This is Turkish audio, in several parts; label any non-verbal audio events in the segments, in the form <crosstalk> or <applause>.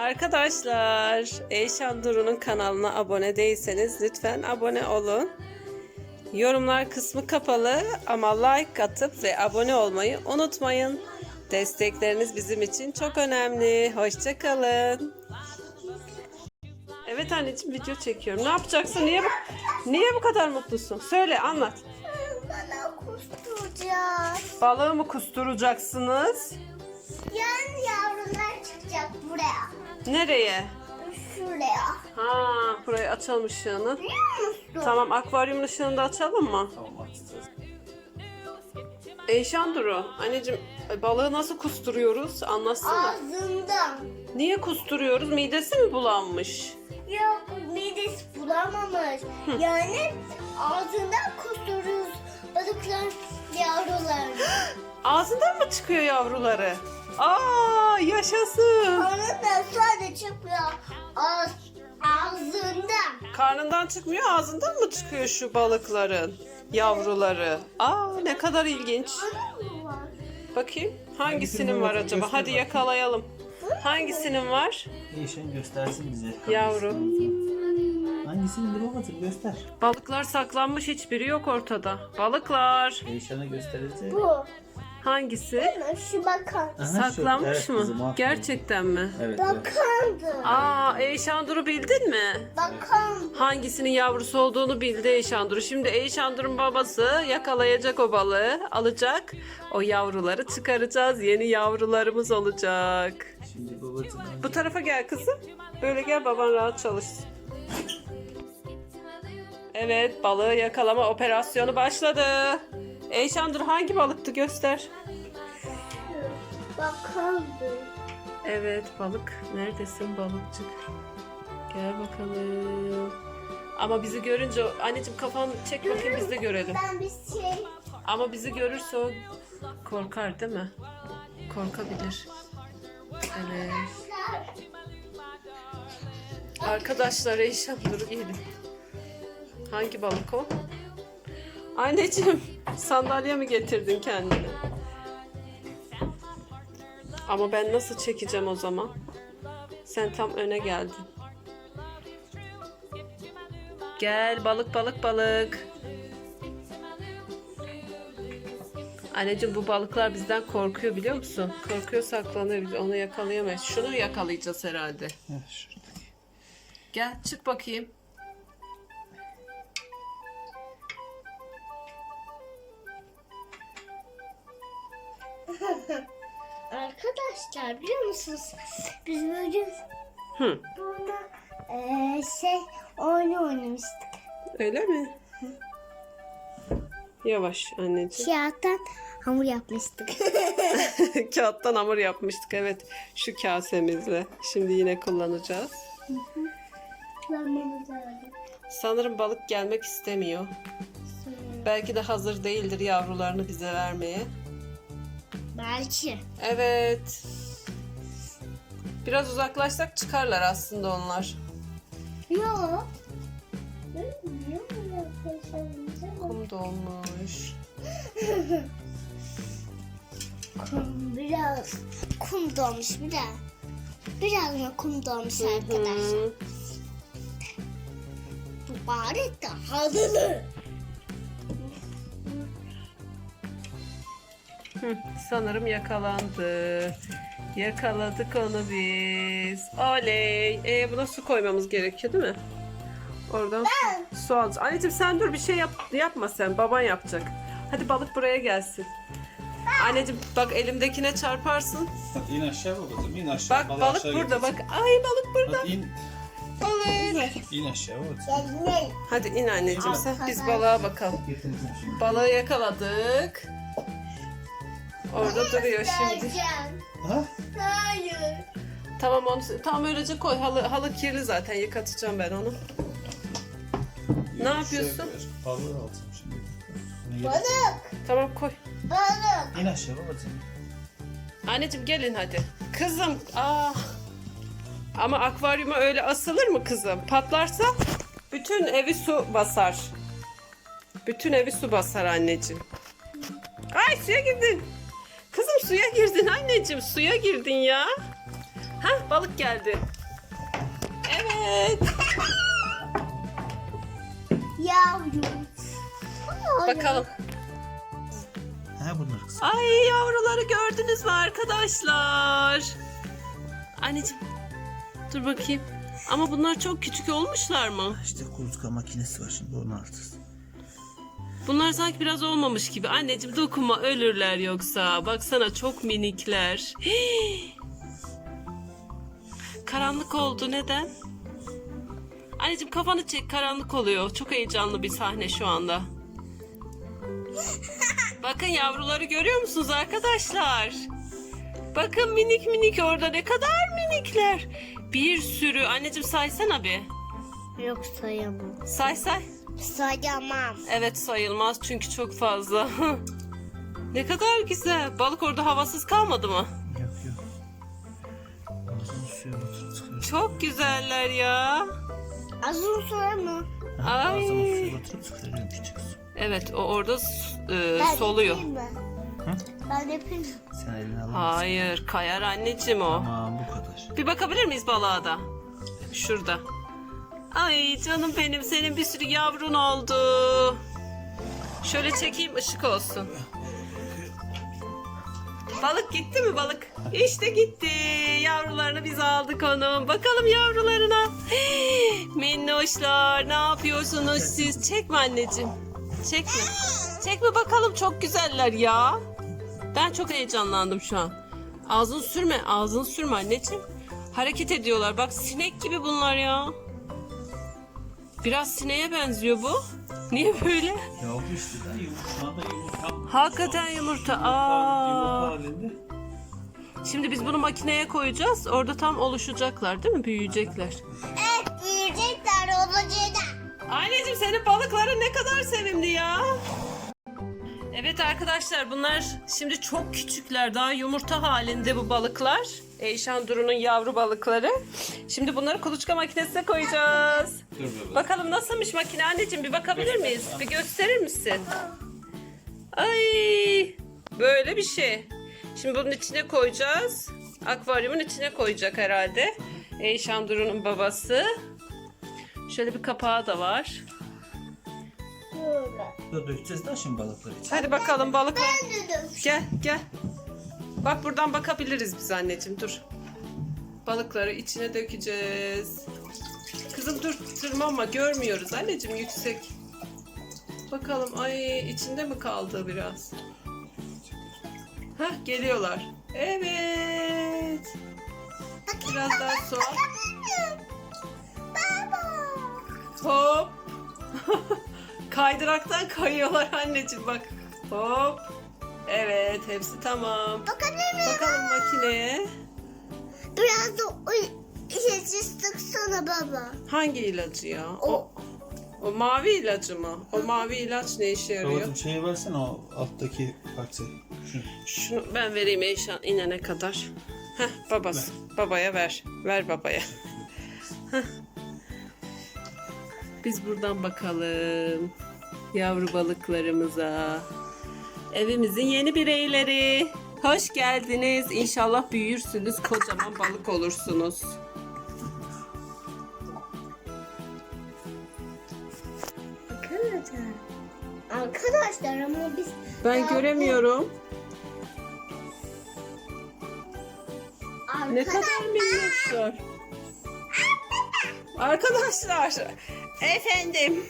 Arkadaşlar, Eyşan Duru'nun kanalına abone değilseniz lütfen abone olun. Yorumlar kısmı kapalı ama like atıp ve abone olmayı unutmayın. Destekleriniz bizim için çok önemli. Hoşçakalın. Evet anneciğim video çekiyorum. Ne yapacaksın? Niye bu, niye bu kadar mutlusun? Söyle anlat. Bana kusturacağız. Balığı mı kusturacaksınız? Yani yavrular çıkacak buraya. Nereye? Şuraya. Ha, burayı açalım ışığını. Biliyor musun? Tamam akvaryumun ışığını da açalım mı? Tamam açacağız. Eyşan Duru, anneciğim balığı nasıl kusturuyoruz anlatsana. Ağzından. Niye kusturuyoruz? Midesi mi bulanmış? Yok midesi bulamamış. yani ağzından kusturuyoruz balıklar yavrularını. <gasps> Ağzından mı çıkıyor yavruları? Aa yaşasın. Karnından sadece çıkıyor. Ağız, ağzından. Karnından çıkmıyor ağzından mı çıkıyor şu balıkların yavruları? Aa ne kadar ilginç. Bakayım hangisinin var acaba? Hadi yakalayalım. Hangisinin var? Eyşan göstersin bize. Yavru. Hangisinin babacığım göster. Balıklar saklanmış hiçbiri yok ortada. Balıklar. Eyşan'a gösterecek. Bu. Hangisi? Şu bakan. Aha, şu. Saklanmış Evet mı? kızım, aferin. Gerçekten mi? Evet. evet. Bakandı. Aa Eyşandur'u bildin mi? Bakan. Hangisinin yavrusu olduğunu bildi Eyşandur. Şimdi Eyşandur'un babası yakalayacak o balığı, alacak. O yavruları çıkaracağız. Yeni yavrularımız olacak. Şimdi babacığım. Bu tarafa gel kızım. Böyle gel baban rahat çalışsın. Evet balığı yakalama operasyonu başladı. Eyşandur hangi balıktı göster. Bakandı. Evet balık. Neredesin balıkçık? Gel bakalım. Ama bizi görünce anneciğim kafanı çek bakayım biz de görelim. Ben bir şey. Ama bizi görürse o korkar değil mi? Korkabilir. Evet. Arkadaşlar Eyşan dur gelin. Hangi balık o? Anneciğim sandalye mi getirdin kendine? Ama ben nasıl çekeceğim o zaman? Sen tam öne geldin. Gel balık balık balık. Anneciğim bu balıklar bizden korkuyor biliyor musun? Korkuyor saklanıyor onu yakalayamayız. Şunu yakalayacağız herhalde. Gel çık bakayım. Arkadaşlar biliyor musunuz? Biz böyle Hı. burada eee, şey oyun oynamıştık. Öyle mi? Hı. Yavaş anneciğim. Kağıttan hamur yapmıştık. <laughs> Kağıttan hamur yapmıştık evet. Şu kasemizle. Şimdi yine kullanacağız. Kullanmamız lazım. Sanırım balık gelmek istemiyor. Belki de hazır değildir yavrularını bize vermeye. Belki. Evet. Biraz uzaklaşsak çıkarlar aslında onlar. Yok. Kum dolmuş. Kum biraz kum dolmuş bir de. Biraz mı kum dolmuş arkadaşlar. Hı. Bari daha hızlı. Sanırım yakalandı. Yakaladık onu biz. Oley. E, buna su koymamız gerekiyor değil mi? Oradan su, su alacağız. Anneciğim sen dur bir şey yap, yapma sen. Baban yapacak. Hadi balık buraya gelsin. Anneciğim bak elimdekine çarparsın. Hadi in aşağı babacığım in aşağı. Bak balık aşağı burada getirsin. bak. Ay balık burada. Hadi in. Balık. İn aşağı babacığım. Hadi in anneciğim sen. Biz balığa bakalım. Balığı yakaladık. Orada duruyor şimdi. Ha? Hayır. Tamam onu tam öylece koy. Halı, halı kirli zaten yıkatacağım ben onu. Ne yapıyorsun? Balığı alacağım şimdi. Balık. Tamam koy. Balık. İn aşağı babacığım. Anneciğim gelin hadi. Kızım. Aa. Ama akvaryuma öyle asılır mı kızım? Patlarsa bütün evi su basar. Bütün evi su basar anneciğim. Ay suya girdin. Suya girdin anneciğim. Suya girdin ya. Ha balık geldi. Evet. <laughs> Yavrum. Bakalım. Ha bunlar kızım. Ay yavruları gördünüz mü arkadaşlar? Anneciğim dur bakayım. Ama bunlar çok küçük olmuşlar mı? İşte kuluçka makinesi var şimdi onu alacağız. Bunlar sanki biraz olmamış gibi. Anneciğim dokunma ölürler yoksa. Baksana çok minikler. Hii. <gasps> Karanlık oldu neden? Anneciğim kafanı çek karanlık oluyor. Çok heyecanlı bir sahne şu anda. <laughs> Bakın yavruları görüyor musunuz arkadaşlar? Bakın minik minik orada ne kadar minikler. Bir sürü. Anneciğim saysana bir. Yok sayamam. Say say. Sayamam. Evet sayılmaz çünkü çok fazla. <laughs> ne kadar güzel. Balık orada havasız kalmadı mı? Yok yok. Ağzını suya batırıp. Çok güzeller ya. Azul sonra mı? Ay. Ağzını suya batırıp çıkarıyorum küçük kızım. Evet o orada e, Ben soluyor. yapayım mı? Hı? Ben yapayım mı? Sen eline alamazsın. Hayır kayar anneciğim o. Tamam bu kadar. Bir bakabilir miyiz balığa da? Şurada. Ay canım benim senin bir sürü yavrun oldu. Şöyle çekeyim ışık olsun. Balık gitti mi balık? İşte gitti. Yavrularını biz aldık onun. Bakalım yavrularına. Minnoşlar ne yapıyorsunuz siz? Çekme anneciğim. Çekme. Çekme bakalım çok güzeller ya. Ben çok heyecanlandım şu an. Ağzını sürme, ağzını sürme anneciğim. Hareket ediyorlar. Bak sinek gibi bunlar ya. Biraz sineğe benziyor bu. Niye böyle? Yavru işte de yumurta. Anda yumurta. Hakikaten yumurta. Aa. halinde. Şimdi biz bunu makineye koyacağız. Orada tam oluşacaklar değil mi? Büyüyecekler. Evet büyüyecekler olacaklar. Anneciğim senin balıkların ne kadar sevimli ya. Evet arkadaşlar bunlar şimdi çok küçükler. Daha yumurta halinde bu balıklar. Eyşan Duru'nun yavru balıkları. Şimdi bunları kuluçka makinesine koyacağız. Bakalım nasılmış makine anneciğim bir bakabilir miyiz? Bir gösterir misin? Ay böyle bir şey. Şimdi bunun içine koyacağız. Akvaryumun içine koyacak herhalde. Eyşan Duru'nun babası. Şöyle bir kapağı da var. Dur dökeceğiz daha şimdi balıkları için. Hadi bakalım balıklar. Ben dedim. Gel gel. Bak buradan bakabiliriz biz anneciğim dur. Balıkları içine dökeceğiz. Kızım dur tırmanma görmüyoruz anneciğim yüksek. Bakalım ay içinde mi kaldı biraz? Hah geliyorlar. Evet. Biraz daha su. Hop. <laughs> Kaydıraktan kayıyorlar anneciğim bak. Hop. Evet hepsi tamam. Bakabilir miyim? Bakalım makineye. Biraz da o ilacı sıksana baba. Hangi ilacı ya? O, O. o mavi ilacı mı? O mavi ilaç ne işe yarıyor? Babacım şeyi versene o alttaki parça. Şunu. Şunu ben vereyim Eyşan inene kadar. Heh babası. Babaya ver. Ver babaya. <laughs> Heh. Biz buradan bakalım. Yavru balıklarımıza. Evimizin yeni bireyleri. Hoş geldiniz. İnşallah büyürsünüz. Kocaman balık olursunuz. Arkadaşlar. Arkadaşlar ama biz Ben göremiyorum. Ne kadar minnettar. Arkadaşlar. Efendim.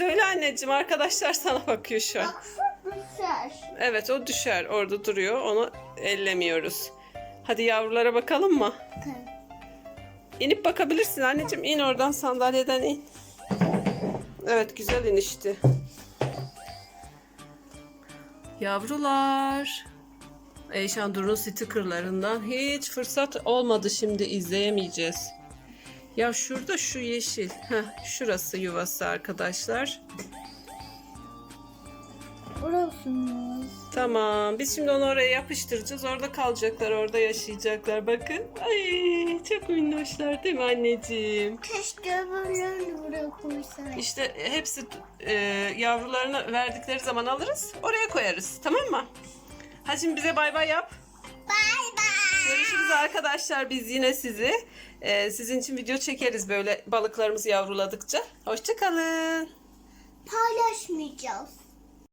Söyle anneciğim arkadaşlar sana bakıyor şu an. Düşer. Evet o düşer orada duruyor onu ellemiyoruz. Hadi yavrulara bakalım mı? İnip bakabilirsin anneciğim in oradan sandalyeden in. Evet güzel inişti. Yavrular. Eyşan Dur'un stickerlarından hiç fırsat olmadı şimdi izleyemeyeceğiz. Ya şurada şu yeşil. Heh, şurası yuvası arkadaşlar. Burasınız. Tamam. Biz şimdi onu oraya yapıştıracağız. Orada kalacaklar. Orada yaşayacaklar. Bakın. Ay çok minnoşlar değil mi anneciğim? Keşke öbürlerini buraya koysaydık. İşte hepsi e, yavrularını verdikleri zaman alırız. Oraya koyarız. Tamam mı? Hadi şimdi bize bay bay yap. Bay bay. Görüşürüz arkadaşlar. Biz yine sizi e, sizin için video çekeriz böyle balıklarımızı yavruladıkça. Hoşçakalın. Paylaşmayacağız.